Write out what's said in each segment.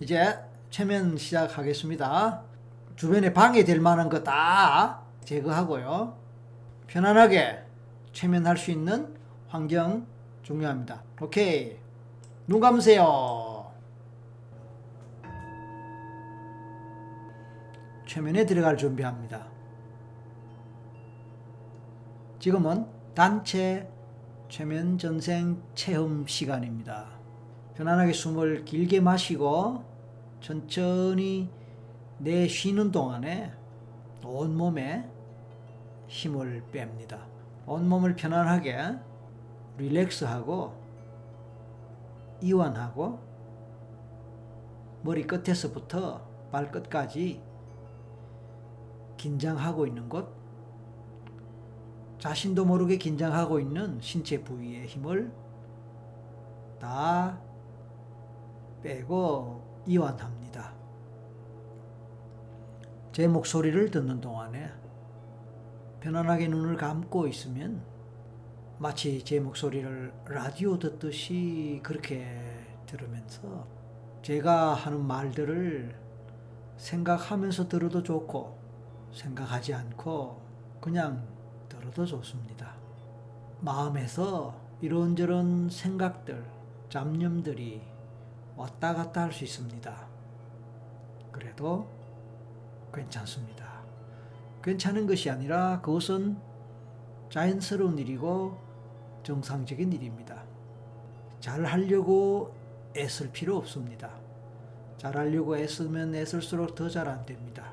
이제 최면 시작하겠습니다. 주변에 방해될 만한 거 다 제거하고요. 편안하게 최면할 수 있는 환경 중요합니다. 오케이. 눈 감으세요. 최면에 들어갈 준비합니다. 지금은 단체 최면 전생 체험 시간입니다. 편안하게 숨을 길게 마시고 천천히 내 쉬는 동안에 온 몸에 힘을 뺍니다. 온 몸을 편안하게 릴렉스하고 이완하고 머리 끝에서부터 발끝까지 긴장하고 있는 곳 자신도 모르게 긴장하고 있는 신체 부위의 힘을 다 빼고 이완합니다. 제 목소리를 듣는 동안에 편안하게 눈을 감고 있으면 마치 제 목소리를 라디오 듣듯이 그렇게 들으면서 제가 하는 말들을 생각하면서 들어도 좋고 생각하지 않고 그냥 들어도 좋습니다. 마음에서 이런저런 생각들, 잡념들이 왔다 갔다 할 수 있습니다. 그래도 괜찮습니다. 괜찮은 것이 아니라 그것은 자연스러운 일이고 정상적인 일입니다. 잘 하려고 애쓸 필요 없습니다. 잘 하려고 애쓰면 애쓸수록 더 잘 안 됩니다.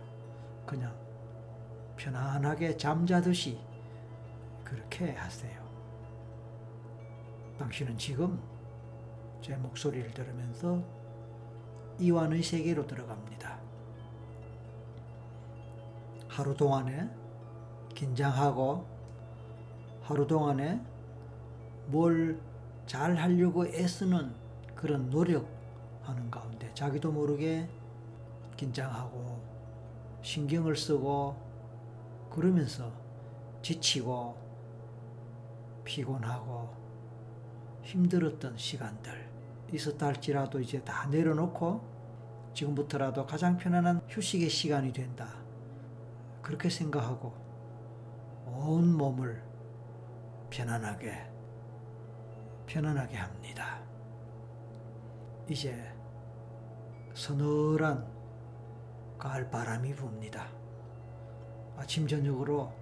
그냥 편안하게 잠자듯이 그렇게 하세요. 당신은 지금 제 목소리를 들으면서 이완의 세계로 들어갑니다. 하루 동안에 긴장하고 하루 동안에 뭘 잘 하려고 애쓰는 그런 노력하는 가운데 자기도 모르게 긴장하고 신경을 쓰고 그러면서 지치고 피곤하고 힘들었던 시간들 있었다 할지라도 이제 다 내려놓고 지금부터라도 가장 편안한 휴식의 시간이 된다. 그렇게 생각하고 온 몸을 편안하게 편안하게 합니다. 이제 서늘한 가을 바람이 붑니다. 아침 저녁으로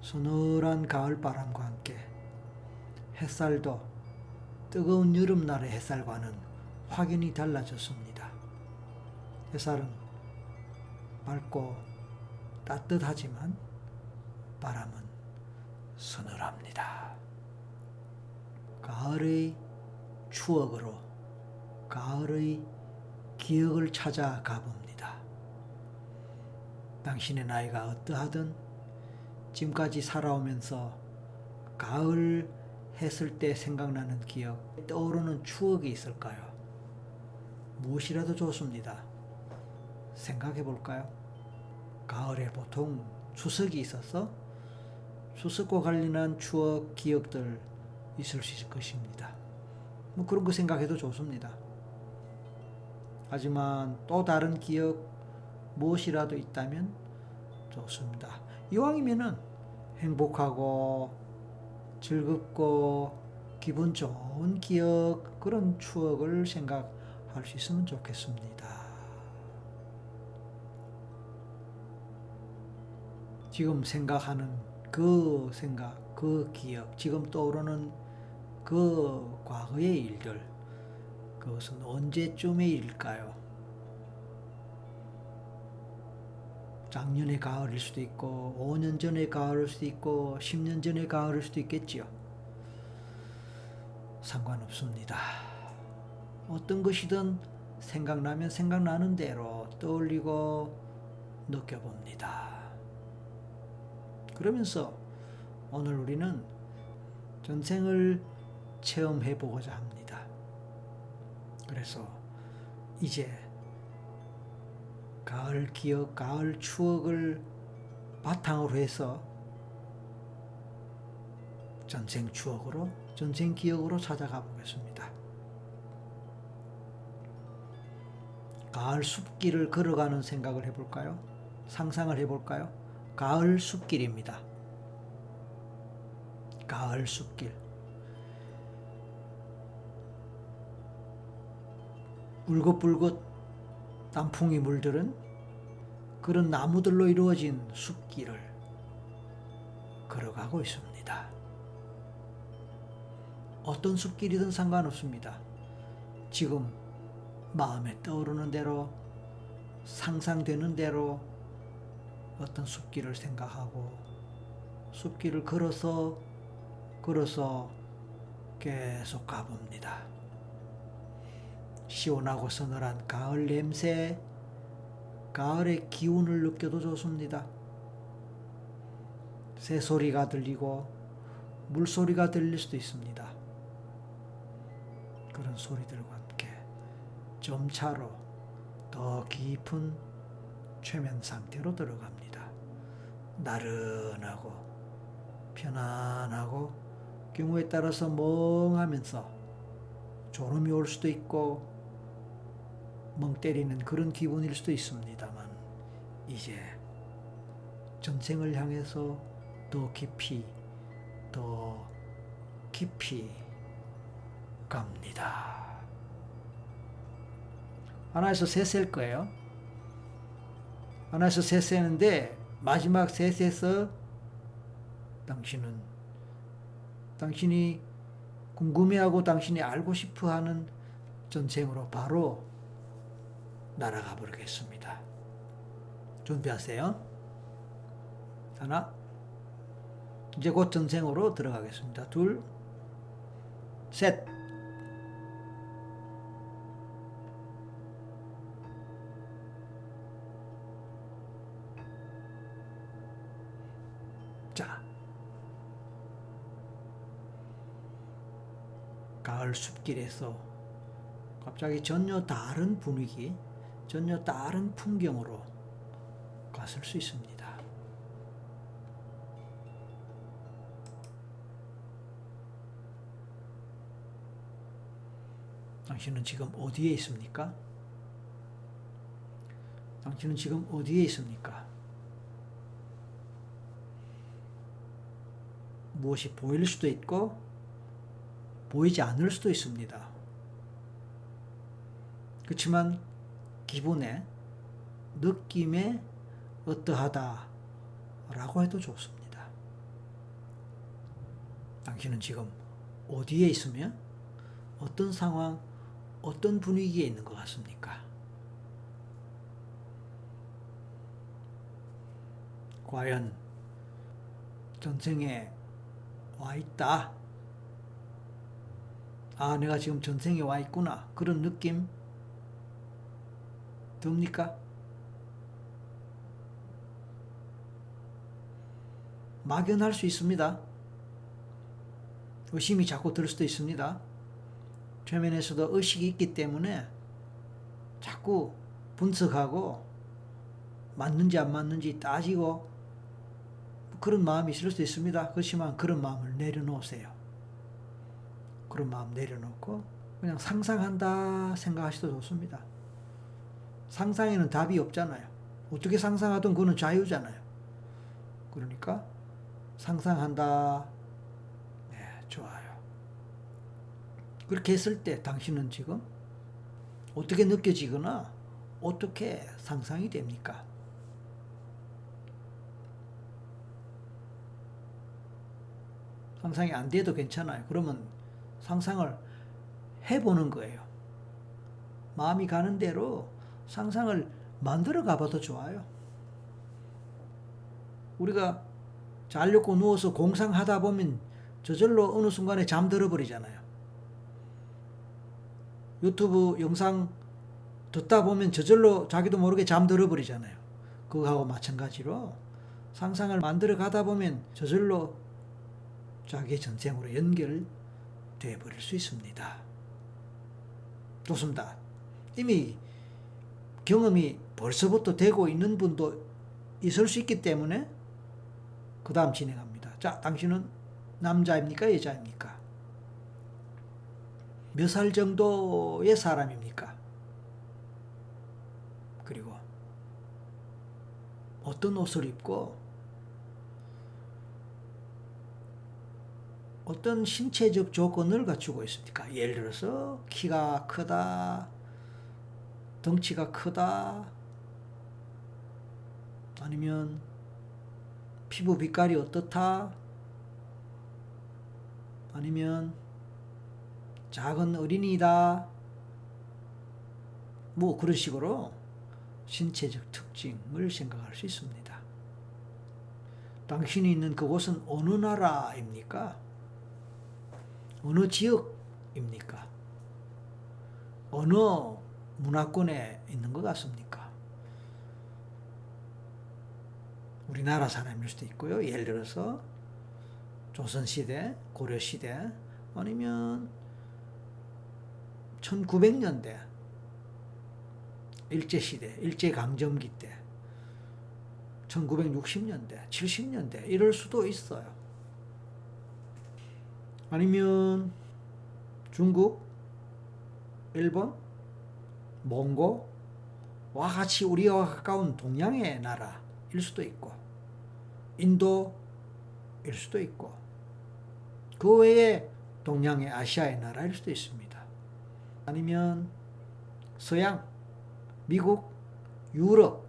서늘한 가을 바람과 함께 햇살도 뜨거운 여름날의 햇살과는 확연히 달라졌습니다. 햇살은 맑고 따뜻하지만 바람은 서늘합니다. 가을의 추억으로 가을의 기억을 찾아 가 봅니다. 당신의 나이가 어떠하든 지금까지 살아오면서 가을 했을 때 생각나는 기억, 떠오르는 추억이 있을까요? 무엇이라도 좋습니다. 생각해 볼까요? 가을에 보통 추석이 있어서 추석과 관련한 추억, 기억들 있을 수 있을 것입니다. 뭐 그런 거 생각해도 좋습니다. 하지만 또 다른 기억 무엇이라도 있다면 좋습니다. 이왕이면은 행복하고 즐겁고 기분 좋은 기억 그런 추억을 생각할 수 있으면 좋겠습니다. 지금 생각하는 그 생각, 그 기억, 지금 떠오르는 그 과거의 일들, 그것은 언제쯤의 일일까요? 작년의 가을일 수도 있고, 5년 전의 가을일 수도 있고, 10년 전의 가을일 수도 있겠지요. 상관없습니다. 어떤 것이든 생각나면 생각나는 대로 떠올리고 느껴봅니다. 그러면서 오늘 우리는 전생을 체험해 보고자 합니다. 그래서 이제 가을 기억, 가을 추억을 바탕으로 해서 전생 추억으로, 전생 기억으로 찾아가 보겠습니다. 가을 숲길을 걸어가는 생각을 해볼까요? 상상을 해볼까요? 가을 숲길입니다. 가을 숲길. 울긋불긋 단풍이 물들은 그런 나무들로 이루어진 숲길을 걸어가고 있습니다. 어떤 숲길이든 상관없습니다. 지금 마음에 떠오르는 대로 상상되는 대로 어떤 숲길을 생각하고 숲길을 걸어서 걸어서 계속 가봅니다. 시원하고 서늘한 가을 냄새, 가을의 기운을 느껴도 좋습니다. 새소리가 들리고 물소리가 들릴 수도 있습니다. 그런 소리들과 함께 점차로 더 깊은 최면 상태로 들어갑니다. 나른하고 편안하고 경우에 따라서 멍하면서 졸음이 올 수도 있고 멍 때리는 그런 기분일 수도 있습니다만 이제 전생을 향해서 더 깊이 더 깊이 갑니다. 하나에서 셋셀 거예요. 하나에서 셋세는데 마지막 셋에서 당신은 당신이 궁금해하고 당신이 알고 싶어하는 전생으로 바로 날아가 버리겠습니다. 준비하세요. 하나, 이제 곧 전생으로 들어가겠습니다. 둘, 셋. 자, 가을 숲길에서 갑자기 전혀 다른 분위기, 전혀 다른 풍경으로 갔을 수 있습니다. 당신은 지금 어디에 있습니까? 당신은 지금 어디에 있습니까? 무엇이 보일 수도 있고 보이지 않을 수도 있습니다. 그렇지만 기분에 느낌에 어떠하다라고 해도 좋습니다. 당신은 지금 어디에 있으며 어떤 상황, 어떤 분위기에 있는 것 같습니까? 과연 전생에 와 있다. 아, 내가 지금 전생에 와 있구나. 그런 느낌 듭니까? 막연할 수 있습니다. 의심이 자꾸 들 수도 있습니다. 최면에서도 의식이 있기 때문에 자꾸 분석하고 맞는지 안 맞는지 따지고 그런 마음이 있을 수 있습니다. 그렇지만 그런 마음을 내려놓으세요. 그런 마음 내려놓고 그냥 상상한다 생각하셔도 좋습니다. 상상에는 답이 없잖아요. 어떻게 상상하든 그거는 자유잖아요. 그러니까 상상한다. 네, 좋아요. 그렇게 했을 때 당신은 지금 어떻게 느껴지거나 어떻게 상상이 됩니까? 상상이 안 돼도 괜찮아요. 그러면 상상을 해보는 거예요. 마음이 가는 대로 상상을 만들어 가봐도 좋아요. 우리가 자려고 누워서 공상하다 보면 저절로 어느 순간에 잠들어 버리잖아요. 유튜브 영상 듣다 보면 저절로 자기도 모르게 잠들어 버리잖아요. 그거하고 마찬가지로 상상을 만들어 가다 보면 저절로 자기 전생으로 연결돼 버릴 수 있습니다. 좋습니다. 이미 경험이 벌써부터 되고 있는 분도 있을 수 있기 때문에 그 다음 진행합니다. 자, 당신은 남자입니까? 여자입니까? 몇 살 정도의 사람입니까? 그리고 어떤 옷을 입고 어떤 신체적 조건을 갖추고 있습니까? 예를 들어서 키가 크다, 덩치가 크다, 아니면 피부 빛깔이 어떻다, 아니면 작은 어린이다, 뭐 그런 식으로 신체적 특징을 생각할 수 있습니다. 당신이 있는 그곳은 어느 나라입니까? 어느 지역입니까? 어느 문화권에 있는 것 같습니까? 우리나라 사람일 수도 있고요. 예를 들어서 조선시대, 고려시대, 아니면 1900년대, 일제시대, 일제강점기 때, 1960년대, 70년대, 이럴 수도 있어요. 아니면 중국, 일본, 몽고와 같이 우리와 가까운 동양의 나라일 수도 있고, 인도일 수도 있고, 그 외에 동양의 아시아의 나라일 수도 있습니다. 아니면 서양, 미국, 유럽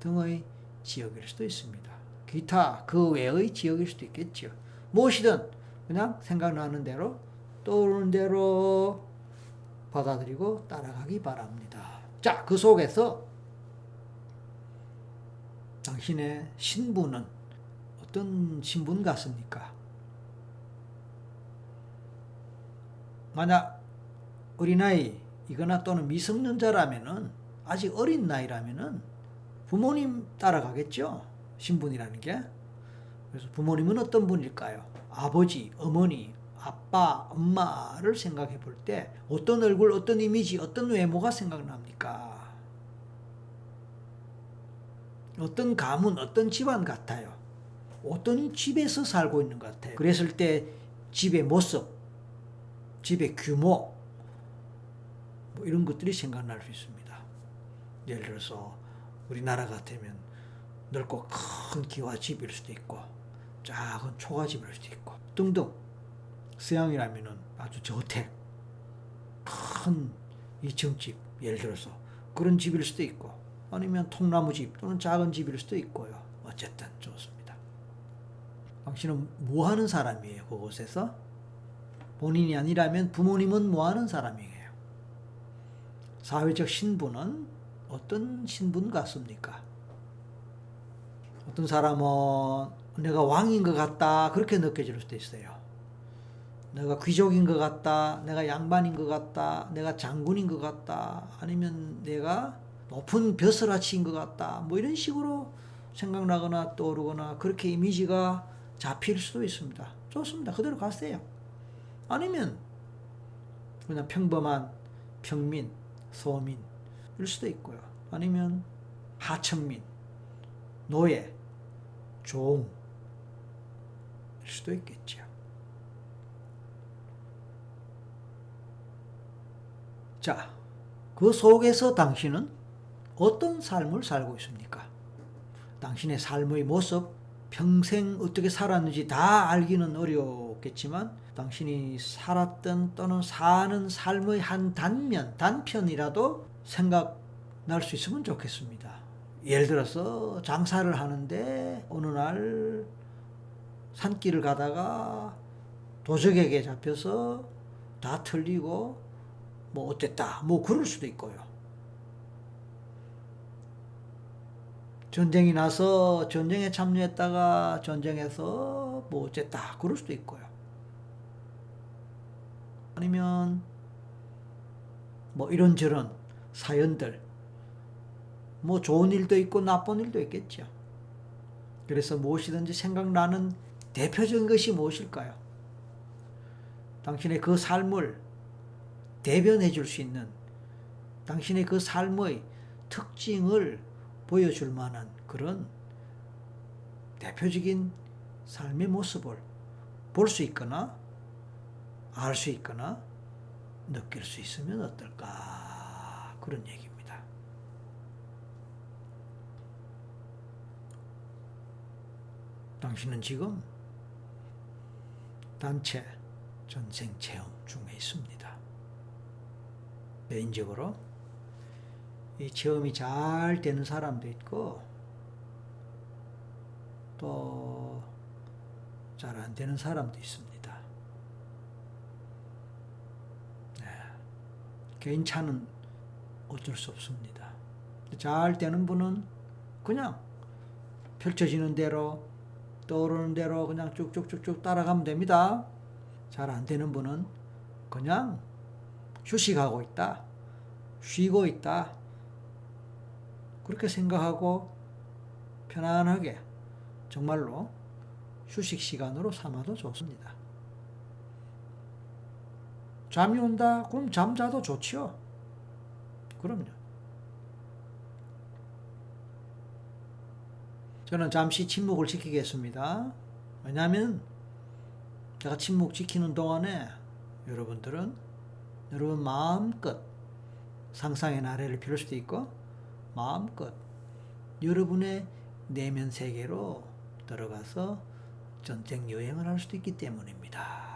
등의 지역일 수도 있습니다. 기타 그 외의 지역일 수도 있겠죠. 무엇이든 그냥 생각나는 대로 떠오르는 대로 받아들이고 따라가기 바랍니다. 자, 그 속에서 당신의 신분은 어떤 신분 같습니까? 만약 어린아이이거나 또는 미성년자라면은 아직 어린 나이라면은 부모님 따라가겠죠. 신분이라는 게. 그래서 부모님은 어떤 분일까요? 아버지, 어머니, 아빠, 엄마를 생각해 볼 때 어떤 얼굴, 어떤 이미지, 어떤 외모가 생각납니까? 어떤 가문, 어떤 집안 같아요? 어떤 집에서 살고 있는 것 같아요? 그랬을 때 집의 모습, 집의 규모, 뭐 이런 것들이 생각날 수 있습니다. 예를 들어서 우리나라 같으면 넓고 큰 기와집일 수도 있고 작은 초가집일 수도 있고 등등 서양이라면은 아주 저택 큰 2층집 예를 들어서 그런 집일 수도 있고 아니면 통나무 집 또는 작은 집일 수도 있고요. 어쨌든 좋습니다. 당신은 뭐 하는 사람이에요? 그곳에서? 본인이 아니라면 부모님은 뭐 하는 사람이에요? 사회적 신분은 어떤 신분 같습니까? 어떤 사람은 내가 왕인 것 같다 그렇게 느껴질 수도 있어요. 내가 귀족인 것 같다, 내가 양반인 것 같다, 내가 장군인 것 같다, 아니면 내가 높은 벼슬아치인 것 같다, 뭐 이런 식으로 생각나거나 떠오르거나 그렇게 이미지가 잡힐 수도 있습니다. 좋습니다. 그대로 가세요. 아니면 그냥 평범한 평민, 소민, 일 수도 있고요. 아니면 하천민, 노예, 종일 수도 있겠죠. 자, 그 속에서 당신은 어떤 삶을 살고 있습니까? 당신의 삶의 모습, 평생 어떻게 살았는지 다 알기는 어렵겠지만 당신이 살았던 또는 사는 삶의 한 단면, 단편이라도 생각날 수 있으면 좋겠습니다. 예를 들어서 장사를 하는데 어느 날 산길을 가다가 도적에게 잡혀서 다 틀리고 뭐 어땠다 뭐 그럴 수도 있고요. 전쟁이 나서 전쟁에 참여했다가 전쟁에서 뭐 어쨌다 그럴 수도 있고요. 아니면 뭐 이런저런 사연들 뭐 좋은 일도 있고 나쁜 일도 있겠죠. 그래서 무엇이든지 생각나는 대표적인 것이 무엇일까요? 당신의 그 삶을 대변해 줄 수 있는 당신의 그 삶의 특징을 보여줄 만한 그런 대표적인 삶의 모습을 볼 수 있거나 알 수 있거나 느낄 수 있으면 어떨까 그런 얘기입니다. 당신은 지금 단체 전생 체험 중에 있습니다. 개인적으로 이 체험이 잘 되는 사람도 있고 또 잘 안 되는 사람도 있습니다. 네. 개인 차는 어쩔 수 없습니다. 잘 되는 분은 그냥 펼쳐지는 대로 떠오르는 대로 그냥 쭉쭉쭉쭉 따라가면 됩니다. 잘 안 되는 분은 그냥 휴식하고 있다. 쉬고 있다. 그렇게 생각하고 편안하게 정말로 휴식 시간으로 삼아도 좋습니다. 잠이 온다? 그럼 잠자도 좋지요. 그럼요. 저는 잠시 침묵을 지키겠습니다. 왜냐하면 제가 침묵 지키는 동안에 여러분들은 여러분 마음껏 상상의 나래를 피울 수도 있고 마음껏 여러분의 내면 세계로 들어가서 전쟁 여행을 할 수도 있기 때문입니다.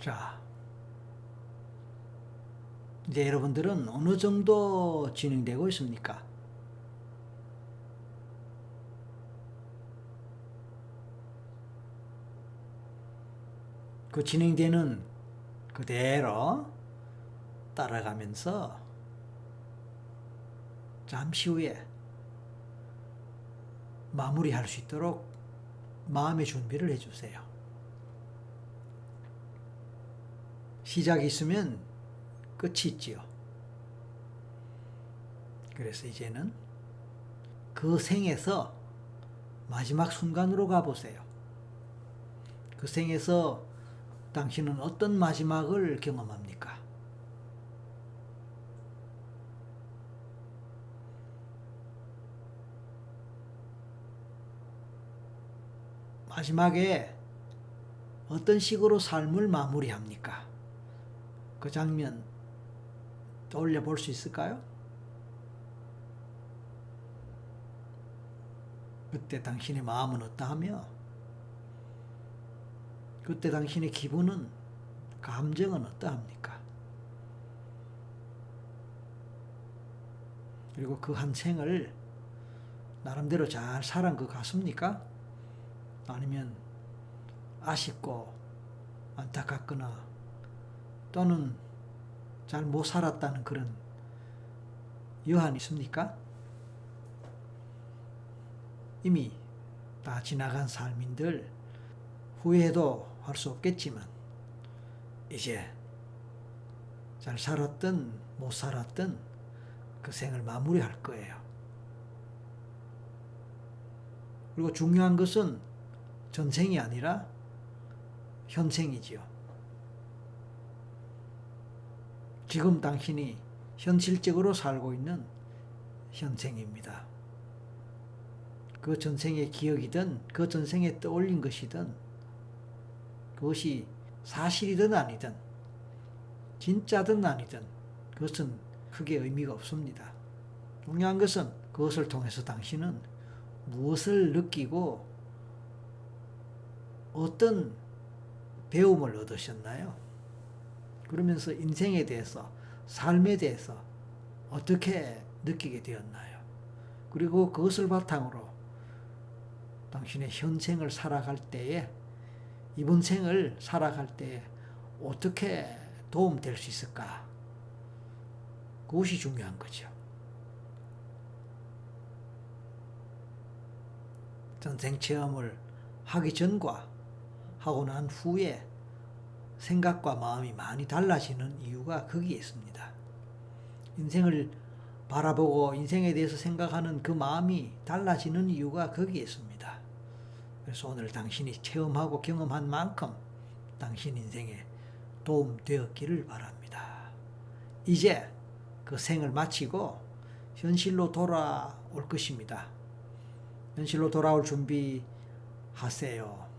자, 이제 여러분들은 어느 정도 진행되고 있습니까? 그 진행되는 그대로 따라가면서 잠시 후에 마무리할 수 있도록 마음의 준비를 해주세요. 시작이 있으면 끝이 있지요. 그래서 이제는 그 생에서 마지막 순간으로 가보세요. 그 생에서 당신은 어떤 마지막을 경험합니까? 마지막에 어떤 식으로 삶을 마무리합니까? 그 장면 떠올려 볼 수 있을까요? 그때 당신의 마음은 어떠하며 그때 당신의 기분은 감정은 어떠합니까? 그리고 그 한 생을 나름대로 잘 살은 것 같습니까? 아니면 아쉽고 안타깝거나 또는 잘 못 살았다는 그런 여한이 있습니까? 이미 다 지나간 삶인들 후회도 할 수 없겠지만 이제 잘 살았든 못 살았든 그 생을 마무리할 거예요. 그리고 중요한 것은 전생이 아니라 현생이지요. 지금 당신이 현실적으로 살고 있는 현생입니다. 그 전생의 기억이든 그 전생에 떠올린 것이든 그것이 사실이든 아니든 진짜든 아니든 그것은 크게 의미가 없습니다. 중요한 것은 그것을 통해서 당신은 무엇을 느끼고 어떤 배움을 얻으셨나요? 그러면서 인생에 대해서 삶에 대해서 어떻게 느끼게 되었나요? 그리고 그것을 바탕으로 당신의 현생을 살아갈 때에 이번 생을 살아갈 때에 어떻게 도움될 수 있을까? 그것이 중요한 거죠. 전생 체험을 하기 전과 하고 난 후에 생각과 마음이 많이 달라지는 이유가 거기에 있습니다. 인생을 바라보고 인생에 대해서 생각하는 그 마음이 달라지는 이유가 거기에 있습니다. 그래서 오늘 당신이 체험하고 경험한 만큼 당신 인생에 도움 되었기를 바랍니다. 이제 그 생을 마치고 현실로 돌아올 것입니다. 현실로 돌아올 준비 하세요.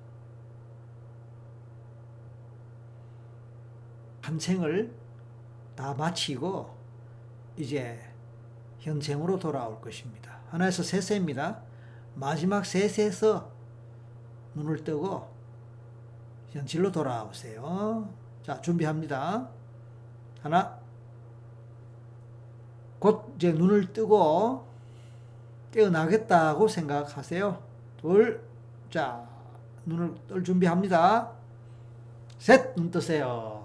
한 생을 다 마치고 이제 현생으로 돌아올 것입니다. 하나에서 세세입니다. 마지막 세세에서 눈을 뜨고 현실로 돌아오세요. 자, 준비합니다. 하나. 곧 이제 눈을 뜨고 깨어나겠다고 생각하세요. 둘. 자, 눈을 뜰 준비합니다. 셋. 눈 뜨세요.